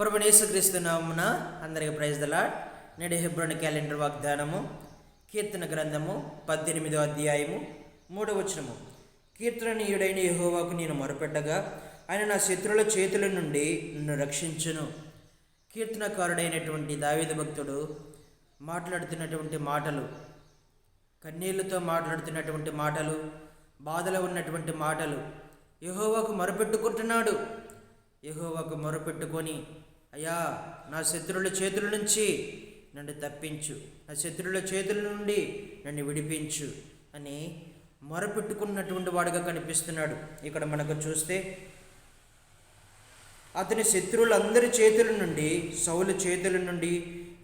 ప్రభునేసుక్రీస్తు నామున అందరికి praise the Lord నేడు హెబ్రోని calendar వాగ్దానము కీర్తన గ్రంథము పద్దెనిమిదో అధ్యాయము మూడవ వచనము. కీర్తనీయుడైన యహోవాకు నేను మొరపెట్టగా ఆయన నా శత్రుల చేతుల నుండి నన్ను రక్షించును. కీర్తనకారుడైనటువంటి దావేద భక్తుడు మాట్లాడుతున్నటువంటి మాటలు కన్నీళ్ళతో మాట్లాడుతున్నటువంటి మాటలు బాధలో ఉన్నటువంటి మాటలు యహోవాకు మొరపెట్టుకుంటున్నాడు. యహోవాకు మొరపెట్టుకొని అయ్యా నా శత్రువుల చేతుల నుంచి నన్ను తప్పించు. నా శత్రువుల చేతుల నుండి నన్ను విడిపించు అని మొరపెట్టుకున్నటువంటి వాడుగా కనిపిస్తున్నాడు. ఇక్కడ మనకు చూస్తే అతని శత్రువులందరి చేతుల నుండి సౌలు చేతుల నుండి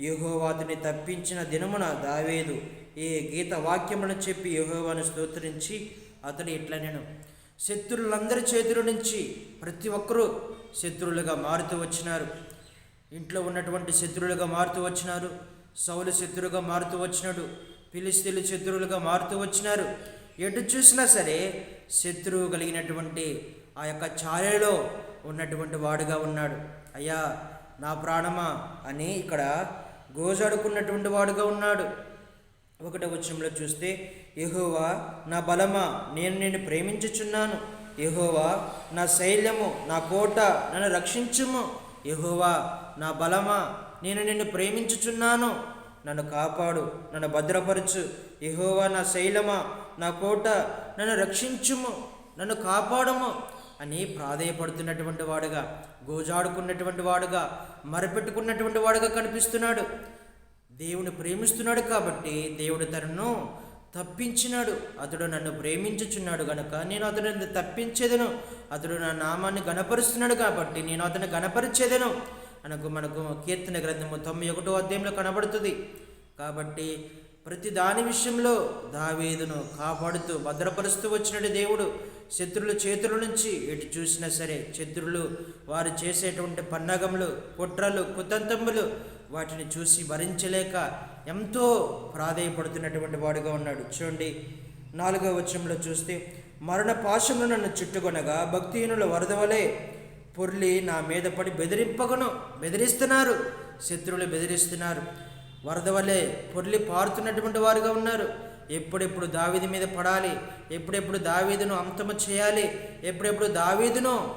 యహోవాతుని తప్పించిన దినమున దావేదు ఏ గీత వాక్యములను చెప్పి యహోవాను స్తోత్రించి అతడు ఇట్లా నేను శత్రువులందరి చేతుల నుంచి ప్రతి ఒక్కరూ శత్రువులుగా మారుతూ వచ్చినారు. ఇంట్లో ఉన్నటువంటి శత్రువులుగా మారుతూ వచ్చినారు. సౌలు శత్రువుగా మారుతూ వచ్చినాడు. పిలిస్తీలు శత్రువులుగా మారుతూ వచ్చినారు. ఎటు చూసినా సరే శత్రువు కలిగినటువంటి ఆ యొక్క ఛాయలో ఉన్నటువంటి వాడుగా ఉన్నాడు. అయ్యా నా ప్రాణమా అని ఇక్కడ గోజాడుకున్నటువంటి వాడుగా ఉన్నాడు. ఒకటో వచ్చంలో చూస్తే ఎహోవా నా బలమా నేను నిన్ను ప్రేమించుచున్నాను. ఎహోవా నా శైల్యము నా కోట నన్ను రక్షించుము. ఎహోవా నా బలమా? నేను నిన్ను ప్రేమించుచున్నాను. నన్ను కాపాడు నన్ను భద్రపరచు. ఎహోవా నా శైలమా? నా కోట నన్ను రక్షించుము నన్ను కాపాడము అని ప్రాధేయపడుతున్నటువంటి వాడుగా గోజాడుకున్నటువంటి వాడుగా మరపెట్టుకున్నటువంటి వాడుగా కనిపిస్తున్నాడు. దేవుని ప్రేమిస్తున్నాడు కాబట్టి దేవుడు తనను తప్పించినాడు. అతడు నన్ను ప్రేమించుచున్నాడు గనుక నేను అతడిని తప్పించేదను. అతడు నా నామాన్ని గణపరుస్తున్నాడు కాబట్టి నేను అతన్ని గణపరిచేదను అనకు మనకు కీర్తన గ్రంథము తొంభై ఒకటో అధ్యాయంలో కనబడుతుంది. కాబట్టి ప్రతి దాని విషయంలో దావీదును కాపాడుతూ భద్రపరుస్తూ వచ్చినట్టు దేవుడు శత్రుల చేతుల నుంచి ఎటు చూసినా సరే శత్రులు వారు చేసేటువంటి పన్నగములు కుట్రలు కుతంతములు వాటిని చూసి భరించలేక ఎంతో ప్రాధేయపడుతున్నటువంటి వాడుగా ఉన్నాడు. చూడండి నాలుగవ వచనంలో చూస్తే మరణ పాశములు నన్ను చుట్టుకొనగా భక్తిహీనుల వరద వలె పొర్లి నా మీద పడి బెదిరింపగను బెదిరిస్తున్నారు. శత్రువులు బెదిరిస్తున్నారు. వరద వలె పొర్లి పారుతున్నటువంటి వారుగా ఉన్నారు. ఎప్పుడెప్పుడు దావీది మీద పడాలి? ఎప్పుడెప్పుడు దావీదును అంతము చేయాలి? ఎప్పుడెప్పుడు దావీదును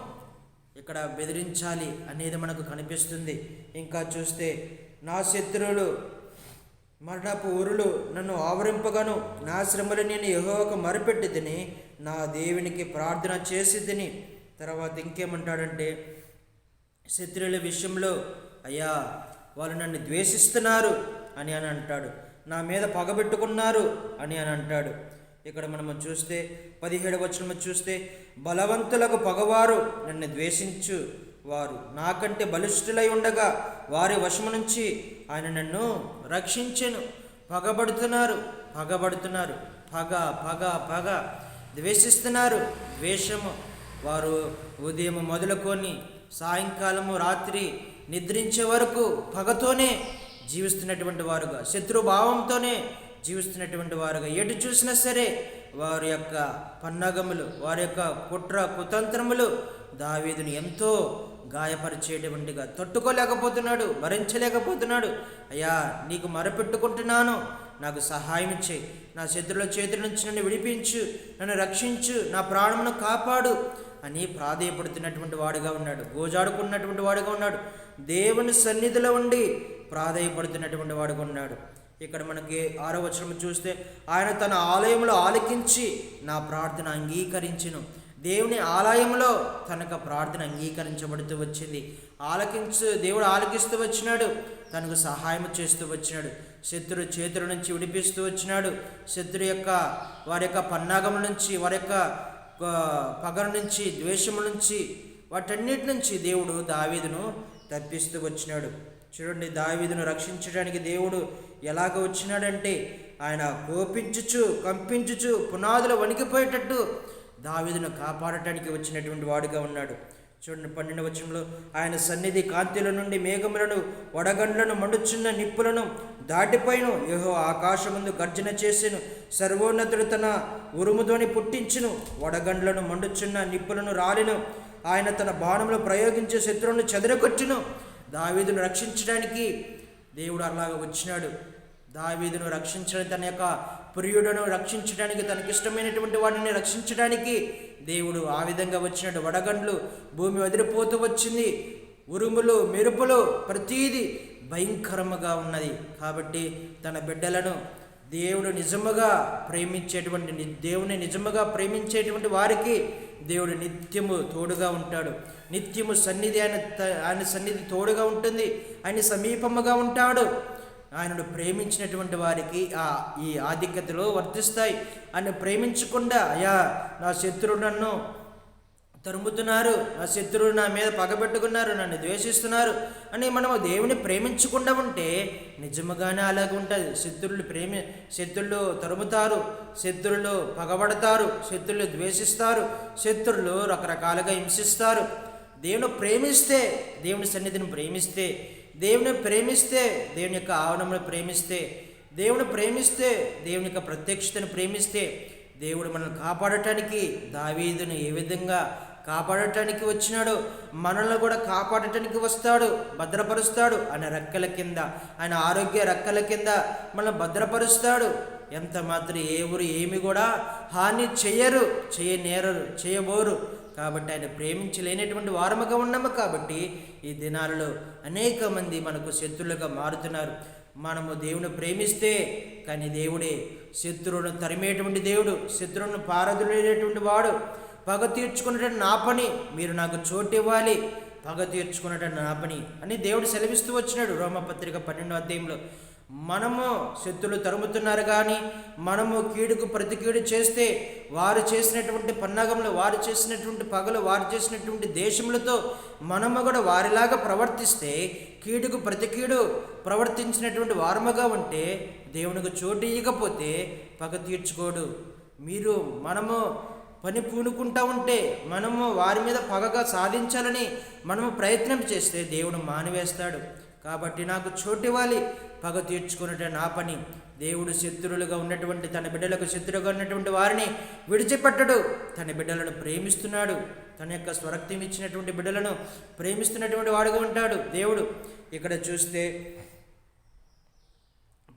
ఇక్కడ బెదిరించాలి అనేది మనకు కనిపిస్తుంది. ఇంకా చూస్తే నా శత్రువులు మరణపు ఊరులు నన్ను ఆవరింపగను. నా శ్రమలు నేను యెహోవాకు మరిపెట్టి తిని నా దేవునికి ప్రార్థన చేసి తిని తర్వాత ఇంకేమంటాడంటే శత్రువుల విషయంలో అయ్యా వాళ్ళు నన్ను ద్వేషిస్తున్నారు అని అని అంటాడు. నా మీద పగబెట్టుకున్నారు అని అని అంటాడు. ఇక్కడ మనము చూస్తే పదిహేడు వచనము చూస్తే బలవంతులకు పగవారు నన్ను ద్వేషించు వారు నాకంటే బలిష్ఠులై ఉండగా వారి వశము నుంచి ఆయన నన్ను రక్షించెను. పగబడుతున్నారు పగబడుతున్నారు. పగ పగ పగ. ద్వేషిస్తున్నారు ద్వేషము. వారు ఉదయం మొదలుకొని సాయంకాలము రాత్రి నిద్రించే వరకు పగతోనే జీవిస్తున్నటువంటి వారుగా శత్రుభావంతోనే జీవిస్తున్నటువంటి వారుగా ఎటు చూసినా సరే వారి యొక్క పన్నగములు వారి యొక్క కుట్ర కుతంత్రములు దావీదుని ఎంతో గాయపరిచేటువంటిగా తట్టుకోలేకపోతున్నాడు భరించలేకపోతున్నాడు. అయ్యా నీకు మరపెట్టుకుంటున్నాను నాకు సహాయం చేయి. నా శత్రుల చేతుల నుంచి నన్ను విడిపించు నన్ను రక్షించు నా ప్రాణమును కాపాడు. అని ప్రాధేయపడుతున్నటువంటి వాడుగా ఉన్నాడు. గోజాడుకున్నటువంటి వాడుగా ఉన్నాడు. దేవుని సన్నిధిలో ఉండి ప్రాధేయపడుతున్నటువంటి వాడుగా ఉన్నాడు. ఇక్కడ మనకి ఆరో వచనం చూస్తే ఆయన తన ఆలయంలో ఆలకించి నా ప్రార్థన అంగీకరించను. దేవుని ఆలయంలో తనకు ప్రార్థన అంగీకరించబడుతూ వచ్చింది. ఆలకించు దేవుడు ఆలకిస్తూ వచ్చినాడు. తనకు సహాయం చేస్తూ వచ్చినాడు. శత్రు చేతుల నుంచి విడిపిస్తూ వచ్చినాడు. శత్రు యొక్క వారి యొక్క పన్నాగముల నుంచి వారి యొక్క పగల నుంచి ద్వేషము నుంచి వాటన్నిటి నుంచి దేవుడు దావీదును తప్పిస్తూ వచ్చినాడు. చూడండి దావీదును రక్షించడానికి దేవుడు ఎలాగ వచ్చినాడంటే ఆయన కోపించుచు కంపించుచు పునాదులు వణికిపోయేటట్టు దావీదును కాపాడటానికి వచ్చినటువంటి వాడుగా ఉన్నాడు. చూడండి పన్నెండు వచనంలో ఆయన సన్నిధి కాంతిల నుండి మేఘములను వడగండ్లను మండుచున్న నిప్పులను దాటిపోయిను. యహో ఆకాశముందు గర్జన చేసెను. సర్వోన్నతుడు తన ఉరుముతోని పుట్టించును. వడగండ్లను మండుచున్న నిప్పులను రాలిను. ఆయన తన బాణములు ప్రయోగించే శత్రువును చెదరగొచ్చును దావీదును రక్షించడానికి దేవుడు అలాగ వచ్చినాడు. దావీదును రక్షించడానికి తన యొక్క ప్రియుడను రక్షించడానికి తనకి ఇష్టమైనటువంటి వాడిని రక్షించడానికి దేవుడు ఆ విధంగా వచ్చినట్టు వడగండ్లు భూమి వదిలిపోతూ వచ్చింది. ఉరుములు మెరుపులు ప్రతీది భయంకరముగా ఉన్నది. కాబట్టి తన బిడ్డలను దేవుడు నిజముగా ప్రేమించేటువంటి దేవుని నిజముగా ప్రేమించేటువంటి వారికి దేవుడు నిత్యము తోడుగా ఉంటాడు. నిత్యము సన్నిధి ఆయన ఆయన సన్నిధి తోడుగా ఉంటుంది. ఆయన సమీపముగా ఉంటాడు. ఆయనను ప్రేమించినటువంటి వారికి ఆ ఈ ఆధిక్యతలు వర్తిస్తాయి. ఆయన ప్రేమించకుండా అయా నా శత్రువు నన్ను తరుముతున్నారు నా శత్రువు నా మీద పగబెట్టుకున్నారు నన్ను ద్వేషిస్తున్నారు అని మనము దేవుని ప్రేమించకుండా ఉంటే నిజముగానే అలాగే ఉంటుంది. శత్రువులు ప్రేమి శత్రులు తరుముతారు శత్రులు పగబడతారు శత్రులు ద్వేషిస్తారు శత్రులు రకరకాలుగా హింసిస్తారు. దేవుని ప్రేమిస్తే దేవుని సన్నిధిని ప్రేమిస్తే దేవుని ప్రేమిస్తే దేవుని యొక్క ఆవరణను ప్రేమిస్తే దేవుని ప్రేమిస్తే దేవుని యొక్క ప్రత్యక్షతను ప్రేమిస్తే దేవుడు మనల్ని కాపాడటానికి దావీదును ఏ విధంగా కాపాడటానికి వచ్చినాడు మనల్ని కూడా కాపాడటానికి వస్తాడు భద్రపరుస్తాడు ఆయన రెక్కల కింద ఆయన ఆరోగ్య రెక్కల కింద మనల్ని భద్రపరుస్తాడు. ఎంత మాత్రం ఏ ఊరు ఏమి కూడా హాని చేయరు చేయనేరరు చేయబోరు. కాబట్టి ఆయన ప్రేమించలేనటువంటి వారముగా ఉన్నాము కాబట్టి ఈ దినాలలో అనేక మంది మనకు శత్రులుగా మారుతున్నారు. మనము దేవుని ప్రేమిస్తే కానీ దేవుడే శత్రువును తరిమేటువంటి దేవుడు శత్రువును పారదులేటువంటి వాడు. పగ తీర్చుకున్నటువంటి నా పని మీరు నాకు చోటు ఇవ్వాలి. పగ తీర్చుకున్నటువంటి నా పని అని దేవుడు సెలవిస్తూ వచ్చినాడు రోమపత్రిక పన్నెండో అధ్యాయంలో. మనము శత్రులు తరుముతున్నారు కానీ మనము కీడుకు ప్రతి కీడు చేస్తే వారు చేసినటువంటి పన్నగంలో వారు చేసినటువంటి పగలు వారు చేసినటువంటి దేశములతో మనము కూడా వారిలాగా ప్రవర్తిస్తే కీడుకు ప్రతి కీడు ప్రవర్తించినటువంటి వారముగా ఉంటే దేవునికి చోటు ఇవ్వకపోతే పగ తీర్చుకోడు. మీరు మనము పని పూనుకుంటా ఉంటే మనము వారి మీద పగగా సాధించాలని మనము ప్రయత్నం చేస్తే దేవుడు మానివేస్తాడు. కాబట్టి నాకు చోటివ్వాలి. పగ తీర్చుకున్నట నా పని. దేవుడు శత్రువులుగా ఉన్నటువంటి తన బిడ్డలకు శత్రులుగా ఉన్నటువంటి వారిని విడిచిపెట్టడు. తన బిడ్డలను ప్రేమిస్తున్నాడు. తన యొక్క స్వరక్తం ఇచ్చినటువంటి బిడ్డలను ప్రేమిస్తున్నటువంటి వాడుగా ఉంటాడు. దేవుడు ఇక్కడ చూస్తే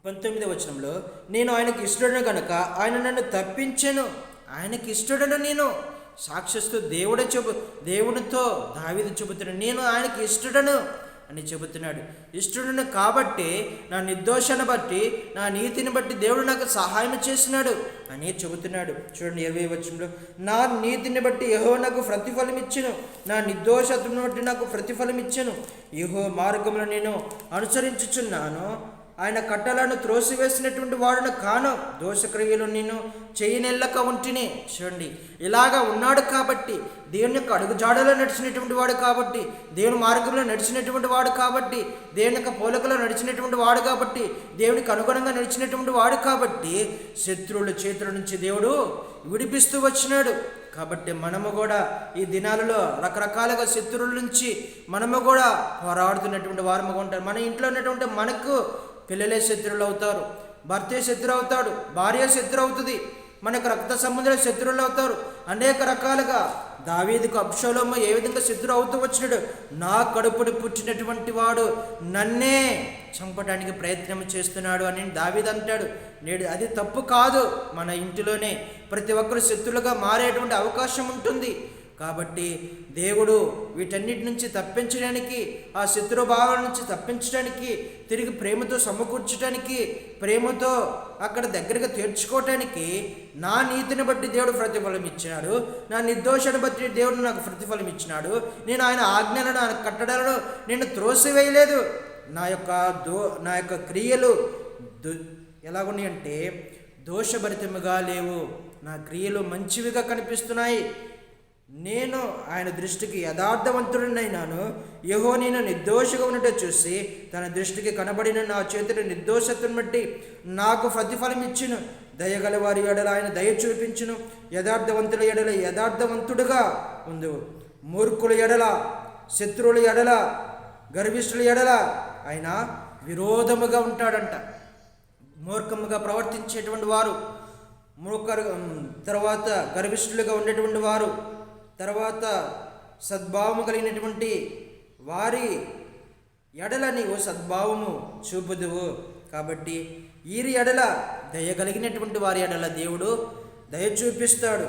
పంతొమ్మిదవ వచనంలో నేను ఆయనకి ఇష్టడను కనుక ఆయన నన్ను తప్పించాను. ఆయనకి ఇష్టడను నేను. సాక్షిస్తూ దేవుడే చెబు దేవునితో దావిది చెబుతున్నాను నేను ఆయనకి ఇష్టడను. అని చెబుతున్నాడు. ఇష్టడును కాబట్టి నా నిర్దోషాన్ని బట్టి నా నీతిని బట్టి దేవుడు నాకు సహాయం చేసినాడు అని చెబుతున్నాడు. చూడండి ఇరవై వచ్చంలో నా నీతిని బట్టి యహో నాకు ప్రతిఫలం ఇచ్చాను. నా నిర్దోషతను బట్టి నాకు ప్రతిఫలం ఇచ్చాను. యహో మార్గంలో నేను అనుసరించుచున్నాను. ఆయన కట్టలను త్రోసివేసినటువంటి వాడును కాను దోషక్రియలు నేను చేయనెళ్ళక ఉంటిని. చూడండి ఇలాగా ఉన్నాడు కాబట్టి దేవుని యొక్క అడుగుజాడలో నడిచినటువంటి వాడు కాబట్టి దేవుని మార్గంలో నడిచినటువంటి వాడు కాబట్టి దేవుని యొక్క పోలకలో నడిచినటువంటి వాడు కాబట్టి దేవునికి అనుగుణంగా నడిచినటువంటి వాడు కాబట్టి శత్రువుల చేతుల నుంచి దేవుడు విడిపిస్తూ వచ్చినాడు. కాబట్టి మనము కూడా ఈ దినాలలో రకరకాలుగా శత్రువుల నుంచి మనము కూడా పోరాడుతున్నటువంటి వారముగా ఉంటారు. మన ఇంట్లో ఉన్నటువంటి మనకు పిల్లలే శత్రువులు అవుతారు భర్తే శత్రు అవుతాడు భార్య శత్రు అవుతుంది మనకు రక్త సంబంధుల శత్రువులు అవుతారు అనేక రకాలుగా దావీదికు అప్షోలోము ఏ విధంగా శత్రువు అవుతూ వచ్చినాడు? నా కడుపుని పుట్టినటువంటి వాడు నన్నే చంపడానికి ప్రయత్నం చేస్తున్నాడు అని దావీద్ అంటాడు. నేడు అది తప్పు కాదు. మన ఇంటిలోనే ప్రతి ఒక్కరు శత్రులుగా మారేటువంటి అవకాశం ఉంటుంది. కాబట్టి దేవుడు వీటన్నిటి నుంచి తప్పించడానికి ఆ శత్రుభావాల నుంచి తప్పించడానికి తిరిగి ప్రేమతో సమకూర్చడానికి ప్రేమతో అక్కడ దగ్గరగా తీర్చుకోవటానికి నా నీతిని బట్టి దేవుడు ప్రతిఫలం ఇచ్చినాడు. నా నిర్దోషాన్ని బట్టి దేవుడు నాకు ప్రతిఫలం ఇచ్చినాడు. నేను ఆయన ఆజ్ఞలను ఆయన కట్టడాలను నేను త్రోసివేయలేదు. నా యొక్క దో నా యొక్క క్రియలు దు ఎలాగున్నాయంటే దోషభరితముగా లేవు. నా క్రియలు మంచివిగా కనిపిస్తున్నాయి. నేను ఆయన దృష్టికి యథార్థవంతుడినైనాను. యహో నేను నిర్దోషిగా ఉన్నట్టు చూసి తన దృష్టికి కనబడిన నా చేతుల నిర్దోషత్వం బట్టి నాకు ప్రతిఫలం ఇచ్చును. దయగల వారి ఎడల ఆయన దయ చూపించును. యథార్థవంతుల ఎడల యథార్థవంతుడుగా ఉంది మూర్ఖుల ఎడల శత్రువుల ఎడల గర్విష్ఠుల ఎడల ఆయన విరోధముగా ఉంటాడంట. మూర్ఖముగా ప్రవర్తించేటువంటి వారు మూర్ఖరు తర్వాత గర్విష్ఠులుగా ఉండేటువంటి వారు తర్వాత సద్భావము కలిగినటువంటి వారి ఎడల నీవు సద్భావము చూపుదువు. కాబట్టి ఈరి ఎడల దయ కలిగినటువంటి వారి ఎడల దేవుడు దయ చూపిస్తాడు.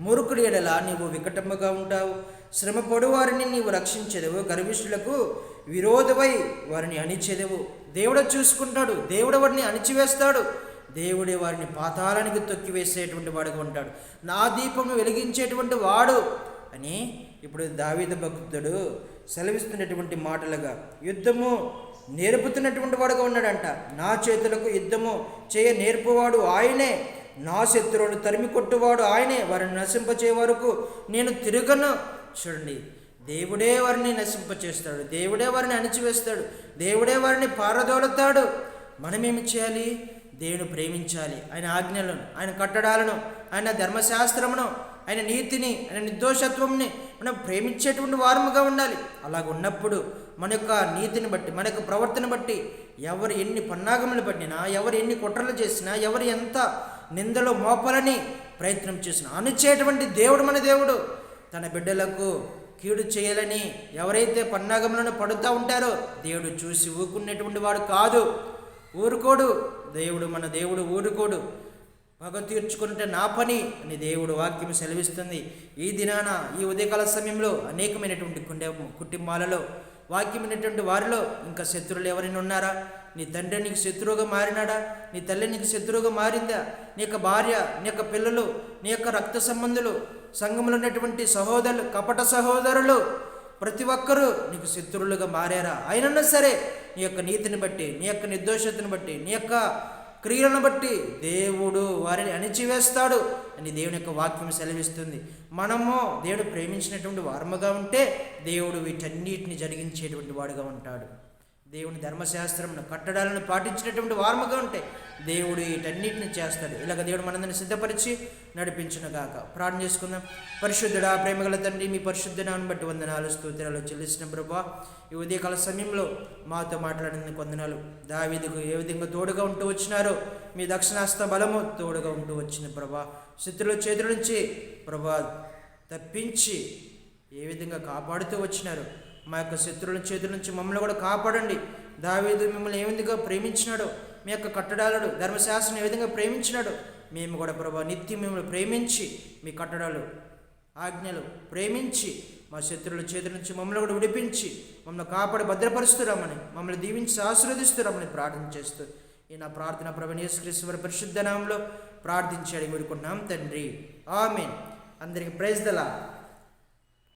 మురుకుడి ఎడల నీవు వికటముగా ఉంటావు. శ్రమపడు వారిని నీవు రక్షించదవు. గర్విష్ఠులకు విరోధమై వారిని అణిచెదవు. దేవుడు చూసుకుంటాడు. దేవుడు వారిని అణిచివేస్తాడు. దేవుడే వారిని పాతాళానికి తొక్కివేసేటువంటి వాడుగా ఉంటాడు. నా దీపము వెలిగించేటువంటి వాడు అని ఇప్పుడు దావీద భక్తుడు సెలవిస్తున్నటువంటి మాటలుగా యుద్ధము నేర్పుతున్నటువంటి వాడుగా ఉన్నాడంట. నా చేతులకు యుద్ధము చేయ నేర్పువాడు ఆయనే. నా శత్రువులు తరిమి కొట్టువాడు ఆయనే. వారిని నశింపచే వరకు నేను తిరగను. చూడండి దేవుడే వారిని నశింపచేస్తాడు. దేవుడే వారిని అణిచివేస్తాడు. దేవుడే వారిని పారదోలుతాడు. మనమేమి చేయాలి? దేవుని ప్రేమించాలి. ఆయన ఆజ్ఞలను ఆయన కట్టడాలను ఆయన ధర్మశాస్త్రమును ఆయన నీతిని ఆయన నిర్దోషత్వంని మనం ప్రేమించేటువంటి వారముగా ఉండాలి. అలాగ ఉన్నప్పుడు మన యొక్క నీతిని బట్టి మన యొక్క ప్రవర్తన బట్టి ఎవరు ఎన్ని పన్నాగములు పడినా ఎవరు ఎన్ని కుట్రలు చేసినా ఎవరు ఎంత నిందలో మోపాలని ప్రయత్నం చేసినా అణిచేటువంటి దేవుడు మన దేవుడు. తన బిడ్డలకు కీడు చేయాలని ఎవరైతే పన్నాగములను పడుతూ ఉంటారో దేవుడు చూసి ఊరుకునేటువంటి వాడు కాదు. ఊరుకోడు. దేవుడు మన దేవుడు ఊరుకోడు. పగ తీర్చుకుంటే నా పని అని దేవుడు వాక్యం సెలవిస్తుంది. ఈ దినాన ఈ ఉదయకాల సమయంలో అనేకమైనటువంటి కుండే కుటుంబాలలో వాక్యమైనటువంటి వారిలో ఇంకా శత్రువులు ఎవరైనా ఉన్నారా? నీ తండ్రి నీకు శత్రువుగా మారినాడా? నీ తల్లి నీకు శత్రువుగా మారిందా? నీ యొక్క భార్య నీ యొక్క పిల్లలు నీ యొక్క రక్త సంబంధులు సంఘంలో ఉన్నటువంటి సహోదరులు కపట సహోదరులు ప్రతి ఒక్కరూ నీకు శత్రువులుగా మారారా? అయినన్నా సరే నీ యొక్క నీతిని బట్టి నీ యొక్క నిర్దోషతను బట్టి నీ యొక్క క్రియలను బట్టి దేవుడు వారిని అణిచివేస్తాడు అని దేవుని యొక్క వాక్యం సెలవిస్తుంది. మనము దేవుడు ప్రేమించినటువంటి వారముగా ఉంటే దేవుడు వీటన్నిటిని జరిగించేటువంటి వాడుగా ఉంటాడు. దేవుని ధర్మశాస్త్రమును కట్టడాలను పాటించినటువంటి వార్మగా ఉంటే దేవుడు వీటన్నిటిని చేస్తాడు. ఇలాగ దేవుడు మనందరిని సిద్ధపరిచి నడిపించును గాక ప్రార్థన చేసుకుందాం. పరిశుద్ధుడా ప్రేమగల తండ్రి మీ పరిశుద్ధనాన్ని బట్టి వందనాలు స్తోత్రాలు చెల్లిసిన ప్రభా. ఈ ఉదయకాల సమయంలో మాతో మాట్లాడినందుకు వందనాలు. దావీదుకు ఏ విధంగా తోడుగా ఉంటూ వచ్చినారో మీ దక్షిణాస్త బలము తోడుగా ఉంటూ వచ్చిన ప్రభా. శత్రుల చేతుల నుంచి ప్రభా తప్పించి ఏ విధంగా కాపాడుతూ వచ్చినారు మా యొక్క శత్రువుల చేతుల నుంచి మమ్మల్ని కూడా కాపాడండి. దావీదు మిమ్మల్ని ఏ విధంగా ప్రేమించినాడో మీ యొక్క కట్టడాలను ధర్మశాస్త్రం ఏ విధంగా ప్రేమించినాడో మేము కూడా ప్రభా నిత్యం మిమ్మల్ని ప్రేమించి మీ కట్టడాలు ఆజ్ఞలు ప్రేమించి మా శత్రువుల చేతుల నుంచి మమ్మల్ని కూడా విడిపించి మమ్మల్ని కాపాడి భద్రపరుస్తున్నామని మమ్మల్ని దీవించి ఆశీర్వదిస్తున్నామని ప్రార్థన చేస్తూ ఈ నా ప్రార్థన ప్రభు పరిశుద్ధ నామంలో ప్రార్థించాడు కోరుకున్నాం తండ్రి. ఆమెన్. అందరికి ప్రైజ్ దలా